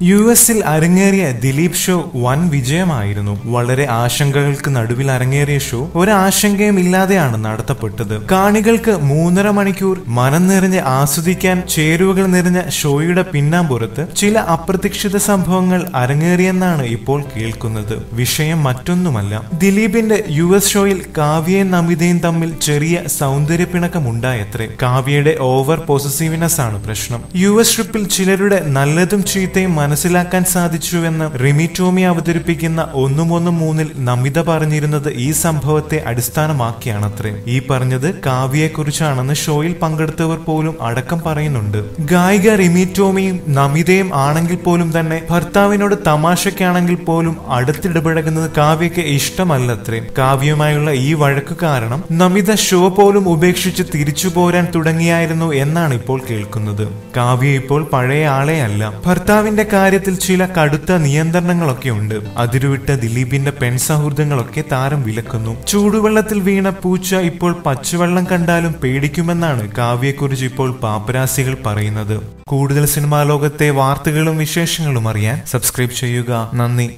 U എസിൽ അരങ്ങേറിയ Dileep show വൻ വിജയമായിരുന്നു. വളരെ ആശങ്കകൾക്ക് നടുവിൽ അരങ്ങേറിയ ഷോ ഒരാശങ്കയും ഇല്ലാതെയാണ് നടത്തപ്പെട്ടത്. കാണികൾക്ക് മൂന്നര മണിക്കൂർ മനം നിറഞ്ഞ് ആസ്വദിക്കാൻ ചേരുവകൾ നിറഞ്ഞ ഷോയുടെ പിന്നാമ്പുറത്ത് ചില അപ്രതീക്ഷിത സംഭവങ്ങൾ അരങ്ങേറിയെന്നാണ് ഇപ്പോൾ കേൾക്കുന്നത്. വിഷയം മറ്റൊന്നുമല്ല. ദിലീപിന്റെ യു എസ് ഷോയിൽ കാവ്യയും നമിതയും തമ്മിൽ ചെറിയ സൗന്ദര്യപ്പിണക്കമുണ്ടായത്രേ. കാവ്യയുടെ ഓവർ പോസസീവ്നെസ് ആണ് പ്രശ്നം. യു എസ് ട്രിപ്പിൽ ചിലരുടെ നല്ലതും ചീത്തയും മനസ്സിലാക്കാൻ സാധിച്ചുവെന്ന് റിമി ടോമി അവതരിപ്പിക്കുന്ന ഒന്നും ഒന്നും മൂന്നിൽ നമിത പറഞ്ഞിരുന്നത് ഈ സംഭവത്തെ അടിസ്ഥാനമാക്കിയാണത്രേ. ഈ പറഞ്ഞത് കാവ്യയെക്കുറിച്ചാണെന്ന് ഷോയിൽ പങ്കെടുത്തവർ പോലും അടക്കം പറയുന്നുണ്ട്. ഗായിക റിമിറ്റോമിയും നമിതയും ആണെങ്കിൽ പോലും തന്നെ ഭർത്താവിനോട് തമാശയ്ക്കാണെങ്കിൽ പോലും അടുത്തിടപഴകുന്നത് കാവ്യയ്ക്ക് ഇഷ്ടമല്ലത്രേ. കാവ്യയുമായുള്ള ഈ വഴക്ക് കാരണം നമിത ഷോ പോലും ഉപേക്ഷിച്ച് തിരിച്ചു പോരാൻ തുടങ്ങിയായിരുന്നു എന്നാണ് ഇപ്പോൾ കേൾക്കുന്നത്. കാവ്യ ഇപ്പോൾ പഴയ ആളെയല്ല ഭർത്താവിന്റെ കാര്യത്തിൽ ചില കടുത്ത നിയന്ത്രണങ്ങളൊക്കെ ഉണ്ട്. അതിരുവിട്ട ദിലീപിന്റെ പെൺ സൗഹൃദങ്ങളൊക്കെ താരം വിലക്കുന്നു. ചൂടുവെള്ളത്തിൽ വീണ പൂച്ച ഇപ്പോൾ പച്ചവെള്ളം കണ്ടാലും പേടിക്കുമെന്നാണ് കാവ്യയെക്കുറിച്ച് ഇപ്പോൾ പാപ്പരാസികൾ പറയുന്നത്. കൂടുതൽ സിനിമാ ലോകത്തെ വാർത്തകളും വിശേഷങ്ങളും അറിയാൻ സബ്സ്ക്രൈബ് ചെയ്യുക. നന്ദി.